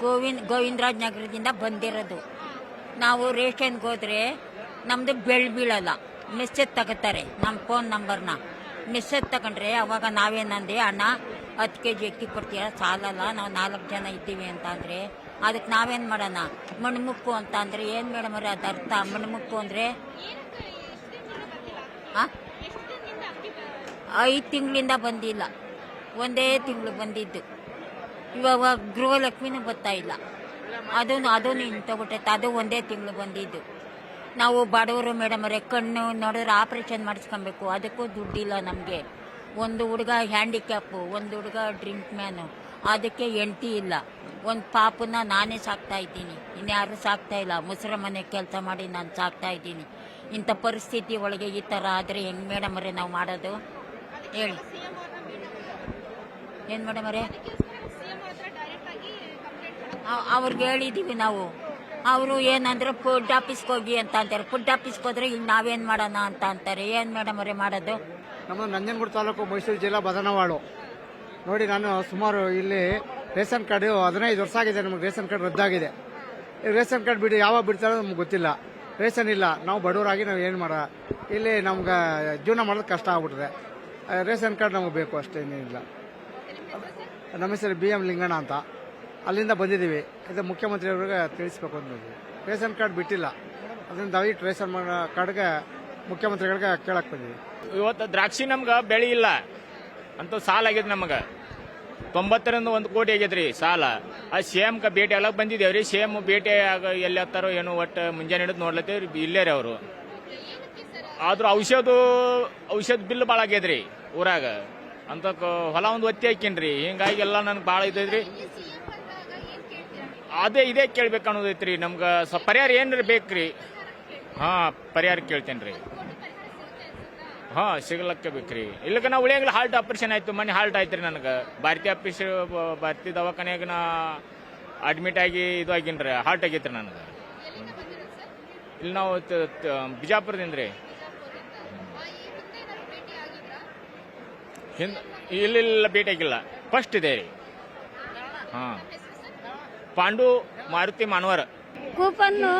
ಗೋವಿಂದ್ ಗೋವಿಂದರಾಜ್ ನಗರದಿಂದ ಬಂದಿರೋದು. ನಾವು ರೇಷನ್ಗೆ ಹೋದ್ರೆ ನಮ್ಮದು ಬೆಳ್ ಬೀಳಲ್ಲ. ಮೆಸೇಜ್ ತಗೋತಾರೆ ನಮ್ಮ ಫೋನ್ ನಂಬರ್ನ. ಮೆಸೇಜ್ ತಗೊಂಡ್ರೆ ಅವಾಗ ನಾವೇನಂದೆ ಅಣ್ಣ, ಹತ್ತು ಕೆ ಜಿ ಅಕ್ಕಿ ಕೊಡ್ತೀರಾ? ಸಾಲಲ್ಲ, ನಾವು ನಾಲ್ಕು ಜನ ಇದ್ದೀವಿ ಅಂತ ಅಂದರೆ, ಅದಕ್ಕೆ ನಾವೇನು ಮಾಡೋಣ? ಮಣ್ಮುಕ್ಕು ಅಂತ ಅಂದರೆ, ಏನು ಮೇಡಮ್ ಅವ್ರೆ, ಅದು ಅರ್ಥ? ಮಣ್ಮುಕ್ಕು ಅಂದರೆ? ಐದು ತಿಂಗಳಿಂದ ಬಂದಿಲ್ಲ. ಒಂದೇ ತಿಂಗಳು ಬಂದಿದ್ದು. ಇವಾಗ ಗೃಹಲಕ್ಷ್ಮಿನೂ ಬರ್ತಾ ಇಲ್ಲ. ಅದೂ ಅದೂ ನಿಂತೋಗ್ಬಿಟ್ಟೈತೆ ಅದು ಒಂದೇ ತಿಂಗಳು ಬಂದಿದ್ದು. ನಾವು ಬಡವರು ಮೇಡಮ್ ಅವರೇ, ಕಣ್ಣು ನೋಡಿದ್ರೆ ಆಪ್ರೇಷನ್ ಮಾಡಿಸ್ಕೊಬೇಕು. ಅದಕ್ಕೂ ದುಡ್ಡಿಲ್ಲ ನಮಗೆ. ಒಂದು ಹುಡುಗ ಹ್ಯಾಂಡಿಕ್ಯಾಪು, ಒಂದು ಹುಡುಗ ಡ್ರಿಂಕ್ ಮ್ಯಾನು. ಅದಕ್ಕೆ ಹೆಂಡ್ತಿ ಇಲ್ಲ. ಒಂದು ಪಾಪನ ನಾನೇ ಸಾಕ್ತಾ ಇದ್ದೀನಿ. ಇನ್ಯಾರು ಸಾಕ್ತಾ ಇಲ್ಲ. ಮುಸ್ರ ಮನೆ ಕೆಲಸ ಮಾಡಿ ನಾನು ಸಾಕ್ತಾ ಇದ್ದೀನಿ. ಇಂಥ ಪರಿಸ್ಥಿತಿ ಒಳಗೆ ಈ ಥರ ಆದರೆ ಹೆಂಗೆ ಮೇಡಮ್ ಅವರೇ ನಾವು ಮಾಡೋದು? ಹೇಳಿ. ಏನು ಮೇಡಮ್ ಅವರೇ? ಅವ್- ಅವ್ರಿಗೆ ಹೇಳಿದೀವಿ ನಾವು. ಅವರು ಏನಂದ್ರೆ, ಫುಡ್ ಆಫೀಸ್ಗೆ ಹೋಗಿ ಅಂತ ಅಂತಾರೆ. ಫುಡ್ ಆಫೀಸ್ಗೆ ಹೋದ್ರೆ ಈಗ ನಾವೇನು ಮಾಡೋಣ ಅಂತ ಅಂತಾರೆ. ಏನು ಮೇಡಮ್ ಅವರೇ ಮಾಡೋದು? ನಮ್ಮ ನಂಜನಗೂಡು ತಾಲೂಕು ಮೈಸೂರು ಜಿಲ್ಲಾ ಬದನವಾಳು. ನೋಡಿ, ನಾನು ಸುಮಾರು ಇಲ್ಲಿ ರೇಷನ್ ಕಾರ್ಡ್ ಹದಿನೈದು ವರ್ಷ ಆಗಿದೆ ನಮಗೆ ರೇಷನ್ ಕಾರ್ಡ್ ರದ್ದಾಗಿದೆ. ರೇಷನ್ ಕಾರ್ಡ್ ಬಿಡಿ, ಯಾವಾಗ ಬಿಡ್ತಾರೋ ನಮ್ಗೆ ಗೊತ್ತಿಲ್ಲ. ರೇಷನ್ ಇಲ್ಲ, ನಾವು ಬಡವರಾಗಿ ನಾವು ಏನು ಮಾಡ ಇಲ್ಲಿ ನಮ್ಗೆ ಜೀವನ ಮಾಡೋದು ಕಷ್ಟ ಆಗ್ಬಿಟ್ರೆ. ರೇಷನ್ ಕಾರ್ಡ್ ನಮಗೆ ಬೇಕು ಅಷ್ಟೇನಿಲ್ಲ. ನಮ್ಮ ಹೆಸರು ಬಿ ಎಂ ಲಿಂಗಣ್ಣ ಅಂತ. ಅಲ್ಲಿಂದ ಬಂದಿದ್ದೀವಿ. ಇದು ಮುಖ್ಯಮಂತ್ರಿಯವ್ರಿಗೆ ತಿಳಿಸ್ಬೇಕು ಅಂತ. ರೇಷನ್ ಕಾರ್ಡ್ ಬಿಟ್ಟಿಲ್ಲ. ಅದರಿಂದ ದಯವಿಟ್ಟು ರೇಷನ್ ಕಾರ್ಡ್ಗೆ ಮುಖ್ಯಮಂತ್ರಿಗಳಿಗೆ ಕೇಳಕ್ ಬಂದಿದ್ದೀವಿ ಇವತ್ತು ದ್ರಾಕ್ಷಿ ನಮ್ಗೆ ಬೆಳಿ ಇಲ್ಲ. ಅಂತ ಸಾಲ ಆಗ್ಯದ ನಮಗೆ. ತೊಂಬತ್ತರಿಂದ ಒಂದು ಕೋಟಿ ಆಗ್ಯದ್ರಿ ಸಾಲ. ಆ ಸೇಮ್ ಕ ಭೇಟಿ ಎಲ್ಲ ಬಂದಿದ್ದೇವ್ರಿ. ಸೇಮ್ ಭೇಟಿ ಆಗ ಎಲ್ಲಿ ಹತ್ತಾರೋ ಏನೋ ಒಟ್ಟು ಮುಂಜಾನೆ ಹಿಡಿದು ನೋಡ್ಲತ್ತೇವ್ರಿ. ಇಲ್ಲೇ ರೀ ಅವರು. ಆದ್ರೂ ಔಷಧ ಔಷಧ ಬಿಲ್ ಭಾಳ ಆಗ್ಯದ್ರಿ ಊರಾಗ. ಅಂತ ಹೊಲ ಒಂದು ಒತ್ತಿ ಹಾಕಿನ್ರಿ. ಹಿಂಗಾಗಿ ಎಲ್ಲ ನನ್ಗೆ ಭಾಳ ಇದೈತ್ರಿ ಅದೇ ಇದೇ ಕೇಳ್ಬೇಕು ಅನ್ನೋದೈತ್ರಿ ನಮ್ಗೆ ಪರಿಹಾರ ಏನ್ರಿ ಬೇಕ್ರಿ? ಹಾ, ಪರಿಹಾರ ಕೇಳ್ತೇನೆ ರೀ ಹಾ, ಸಿಗ್ಲಕ್ಕೆ ಬೇಕ್ರಿ. ಇಲ್ಲಕ್ಕೆ ನಾವು ಉಳಿಯಂಗಿಲ್ಲ, ಹಾಲ್ಟ್ ಆಪರೇಷನ್ ಆಯ್ತು, ಮನೆ ಹಾರ್ಟ್ ಆಯ್ತು ರೀ ನನಗೆ. ಭಾರತೀಯ ಆಫೀಸ್, ಭಾರತಿ ದವಾಖಾನೆಯಾಗ ನಾ ಅಡ್ಮಿಟ್ ಆಗಿ ಇದು ಆಗಿನ್ರಿ ಹಾರ್ಟ್ ಆಗೈತ್ರಿ ನನಗೆ. ಇಲ್ಲಿ ನಾವು ಬಿಜಾಪುರದಿಂದ ರೀ ಹಿಂದ್ ಇಲ್ಲಿಲ್ಲ ಭೇಟಿ ಆಗಿಲ್ಲ. ಫಸ್ಟ್ ಇದೆ. ರೀ ಹಾ. ಪಾಂಡು ಮಾರುತಿ ಮಾನವರ ಕೂಪನ್ನು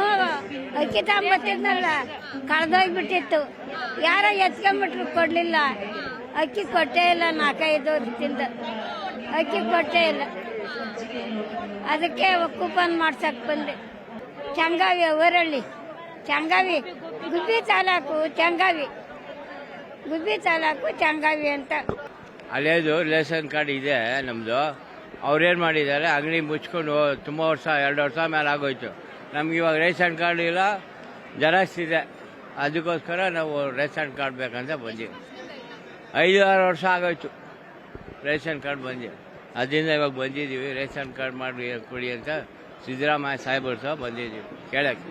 ಅಕ್ಕಿ ತಗೊಂಬತ್ತಿದ್ನಲ್ಲ ಕಳೆದೋಗ್ಬಿಟ್ಟಿತ್ತು. ಯಾರ ಎತ್ಕೊಂಡ್ಬಿಟ್ರು ಕೊಡ್ಲಿಲ್ಲ. ಅಕ್ಕಿ ಕೊಟ್ಟೇ ಇಲ್ಲ ನಾಲ್ಕೈದು ತಿಂದ ಅಕ್ಕಿ ಕೊಟ್ಟೇ ಇಲ್ಲ. ಅದಕ್ಕೆ ಕೂಪನ್ ಮಾಡ್ಸಕ್ ಬಂದೆ. ಚಂಗಾವಿ ಊರಳ್ಳಿ ಚಂಗಾವಿ ಗುಬ್ಬಿ ತಾಲೂಕು ಚಂಗಾವಿ ಗುಬ್ಬಿ ತಾಲೂಕು ಚಂಗಾವಿ ಅಂತ. ಅಲ್ಲೇದು ರೇಷನ್ ಕಾರ್ಡ್ ಇದೆ ನಮ್ಮದು ಅವ್ರೇನು ಮಾಡಿದ್ದಾರೆ, ಅಂಗಡಿ ಮುಚ್ಕೊಂಡು ತುಂಬ ವರ್ಷ, ಎರಡು ವರ್ಷ ಮೇಲೆ ಆಗೋಯ್ತು. ನಮ್ಗೆ ಇವಾಗ ರೇಷನ್ ಕಾರ್ಡ್ ಇಲ್ಲ, ಜೆರಾಕ್ಸ್ ಅದಕ್ಕೋಸ್ಕರ ನಾವು ರೇಷನ್ ಕಾರ್ಡ್ ಬೇಕಂತ ಬಂದ್ವಿ. ಐದು ಆರು ವರ್ಷ ಆಗೋಯ್ತು ರೇಷನ್ ಕಾರ್ಡ್ ಬಂದು. ಅದರಿಂದ ಇವಾಗ ಬಂದಿದ್ದೀವಿ ರೇಷನ್ ಕಾರ್ಡ್ ಮಾಡಿ ಕೊಡಿ ಅಂತ ಸಿದ್ದರಾಮಯ್ಯ ಸಾಹೇಬರು ಸಹ ಬಂದಿದ್ದೀವಿ ಕೇಳಕ್ಕೆ.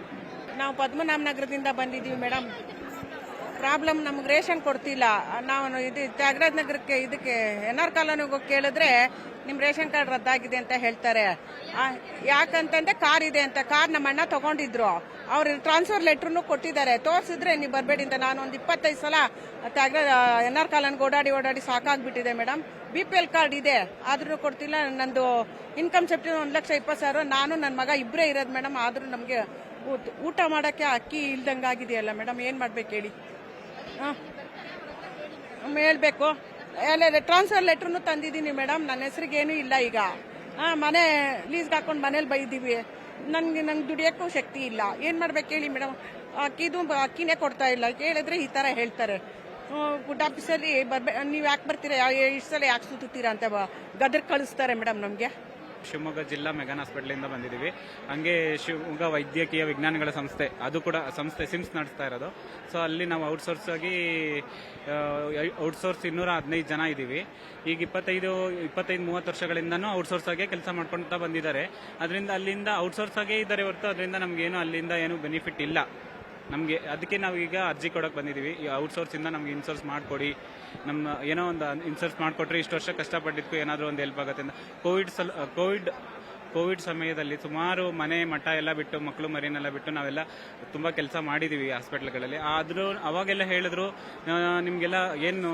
ನಾವು ಪದ್ಮನಾಮ ನಗರದಿಂದ ಬಂದಿದ್ದೀವಿ ಮೇಡಮ್. ಪ್ರಾಬ್ಲಮ್ ನಮ್ಗೆ ರೇಷನ್ ಕೊಡ್ತಿಲ್ಲ. ನಾವು ಇದು ತ್ಯಾಗರಾಜ್ ನಗರಕ್ಕೆ ಇದಕ್ಕೆ ಎನ್ ಆರ್ ಕಾಲೋನಿಗೆ ಹೋಗಿ ಕೇಳಿದ್ರೆ ನಿಮ್ಮ ರೇಷನ್ ಕಾರ್ಡ್ ರದ್ದಾಗಿದೆ ಅಂತ ಹೇಳ್ತಾರೆ. ಯಾಕಂತಂದ್ರೆ ಕಾರ್ ಇದೆ ಅಂತ. ಕಾರ್ ನಮ್ಮ ಅಣ್ಣ ತಗೊಂಡಿದ್ರು. ಅವ್ರು ಟ್ರಾನ್ಸ್ಫರ್ ಲೆಟ್ರೂ ಕೊಟ್ಟಿದ್ದಾರೆ. ತೋರಿಸಿದ್ರೆ ನೀವು ಬರಬೇಡಿ ಅಂತ. ನಾನು ಒಂದು ಇಪ್ಪತ್ತೈದು ಸಲ ತ್ಯಾಗರಾಜ್ ಎನ್ ಆರ್ ಕಾಲೋನಿಗೆ ಓಡಾಡಿ ಓಡಾಡಿ ಸಾಕಾಗ್ಬಿಟ್ಟಿದೆ madam B P L card ಇದೆ. ಆದ್ರೂ ಕೊಡ್ತಿಲ್ಲ. ನಂದು ಇನ್ಕಮ್ ಸೆಪ್ಟಿ ಒಂದು ಲಕ್ಷ ಇಪ್ಪತ್ತು ಸಾವಿರ. ನಾನು ನನ್ನ ಮಗ ಇಬ್ಬರೇ ಇರೋದು ಮೇಡಮ್ ಆದ್ರೂ ನಮಗೆ ಊಟ ಮಾಡೋಕ್ಕೆ ಅಕ್ಕಿ ಇಲ್ದಂಗಾಗಿದೆಯಲ್ಲ ಮೇಡಮ್ ಏನು ಮಾಡ್ಬೇಕು ಹೇಳಿ? ಹಾಂ. ಹೇಳಬೇಕು. ಎಲ್ಲ ಟ್ರಾನ್ಸ್ಫರ್ ಲೆಟ್ರನ್ನು ತಂದಿದ್ದೀನಿ ಮೇಡಮ್ ನನ್ನ ಹೆಸರಿಗೇನು ಇಲ್ಲ ಈಗ. ಹಾಂ, ಮನೆ ಲೀಸ್ಗೆ ಹಾಕೊಂಡು ಮನೇಲಿ ಬೈದೀವಿ. ನನಗೆ ನಂಗೆ ದುಡಿಯೋಕ್ಕೂ ಶಕ್ತಿ ಇಲ್ಲ. ಏನು ಮಾಡ್ಬೇಕು ಹೇಳಿ ಮೇಡಮ್ ಅಕ್ಕಿದು, ಅಕ್ಕಿನೇ ಕೊಡ್ತಾ ಇಲ್ಲ. ಕೇಳಿದ್ರೆ ಈ ಥರ ಹೇಳ್ತಾರೆ. ಗುಡ್ ಆಫೀಸಲ್ಲಿ ಬರ್ಬೇ, ನೀವು ಯಾಕೆ ಬರ್ತೀರಾ? ಇಷ್ಟು ಸಲ ಯಾಕೆ ಸುತ್ತೀರಾ ಅಂತ ಗದರ್ ಕಳಿಸ್ತಾರೆ ಮೇಡಮ್ ನಮಗೆ. ಶಿವಮೊಗ್ಗ ಜಿಲ್ಲಾ ಮೆಗಾನ್ ಹಾಸ್ಪಿಟ್ಲಿಂದ ಬಂದಿದ್ದೀವಿ. ಹಂಗೆ ಶಿವಮೊಗ್ಗ ವೈದ್ಯಕೀಯ ವಿಜ್ಞಾನಗಳ ಸಂಸ್ಥೆ, ಅದು ಕೂಡ ಸಂಸ್ಥೆ ಸಿಮ್ಸ್ ನಡೆಸ್ತಾ ಇರೋದು. ಸೊ ಅಲ್ಲಿ ನಾವು ಔಟ್ಸೋರ್ಸ್ ಆಗಿ ಔಟ್ಸೋರ್ಸ್ ಇನ್ನೂರ ಹದಿನೈದು ಜನ ಇದ್ದೀವಿ. ಈಗ ಇಪ್ಪತ್ತೈದು ಇಪ್ಪತ್ತೈದು, ಮೂವತ್ತು ವರ್ಷಗಳಿಂದನೂ ಔಟ್ಸೋರ್ಸ್ ಆಗಿ ಕೆಲಸ ಮಾಡ್ಕೊಳ್ತಾ ಬಂದಿದ್ದಾರೆ. ಅದರಿಂದ ಅಲ್ಲಿಂದ ಔಟ್ಸೋರ್ಸ್ ಆಗೇ ಇದ್ದಾರೆ ಹೊರತು, ಅದರಿಂದ ನಮಗೇನು ಅಲ್ಲಿಂದ ಏನು ಬೆನಿಫಿಟ್ ಇಲ್ಲ. ನಮಗೆ ಅದಕ್ಕೆ ನಾವು ಈಗ ಅರ್ಜಿ ಕೊಡೋಕೆ ಬಂದಿದ್ದೀವಿ ಈ ಔಟ್ಸೋರ್ಸಿಂದ ನಮ್ಗೆ ಇನ್ಸೋರ್ಸ್ ಮಾಡಿಕೊಡಿ. ನಮ್ಮ ಏನೋ ಒಂದು ಇನ್ಸೋರ್ಸ್ ಮಾಡಿಕೊಟ್ರೆ ಇಷ್ಟು ವರ್ಷ ಕಷ್ಟಪಟ್ಟಿದ್ದಕ್ಕೂ ಏನಾದರೂ ಒಂದು ಹೆಲ್ಪ್ ಆಗುತ್ತೆ ಅಂತ. ಕೋವಿಡ್ ಸಲ್ ಕೋವಿಡ್ ಕೋವಿಡ್ ಸಮಯದಲ್ಲಿ ಸುಮಾರು ಮನೆ ಮಠ ಎಲ್ಲ ಬಿಟ್ಟು, ಮಕ್ಕಳು ಮರಿನೆಲ್ಲ ಬಿಟ್ಟು ನಾವೆಲ್ಲ ತುಂಬ ಕೆಲಸ ಮಾಡಿದೀವಿ ಹಾಸ್ಪಿಟ್ಲ್ಗಳಲ್ಲಿ. ಆದರೂ ಅವಾಗೆಲ್ಲ ಹೇಳಿದ್ರು ನಿಮಗೆಲ್ಲ ಏನು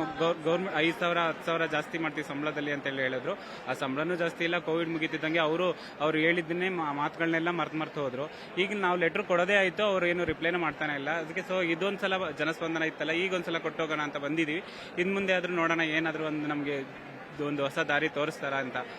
ಗೌರ್ಮೆಂಟ್ ಐದು ಸಾವಿರ ಹತ್ತು ಸಾವಿರ ಜಾಸ್ತಿ ಮಾಡ್ತೀವಿ ಸಂಬಳದಲ್ಲಿ ಅಂತೇಳಿ ಹೇಳಿದ್ರು. ಆ ಸಂಬಳನೂ ಜಾಸ್ತಿ ಇಲ್ಲ, ಕೋವಿಡ್ ಮುಗಿತಿದ್ದಂಗೆ ಅವರು, ಅವ್ರು ಹೇಳಿದ್ದನ್ನೇ ಮಾತುಗಳನ್ನೆಲ್ಲ ಮರ್ತು ಮರ್ತು ಹೋದ್ರು. ಈಗ ನಾವು ಲೆಟರ್ ಕೊಡೋದೇ ಆಯಿತು, ಅವ್ರು ಏನು ರಿಪ್ಲೈನ ಮಾಡ್ತಾನೆ ಇಲ್ಲ. ಅದಕ್ಕೆ ಸೊ ಇದೊಂದ್ಸಲ ಜನಸ್ಪಂದನ ಇತ್ತಲ್ಲ ಈಗ ಒಂದ್ಸಲ ಕೊಟ್ಟೋಗೋಣ ಅಂತ ಬಂದಿದೀವಿ. ಇನ್ನು ಮುಂದೆ ಆದ್ರೂ ನೋಡೋಣ, ಏನಾದ್ರೂ ಒಂದು ನಮಗೆ ಒಂದು ಹೊಸ ದಾರಿ ತೋರಿಸ್ತಾರ ಅಂತ.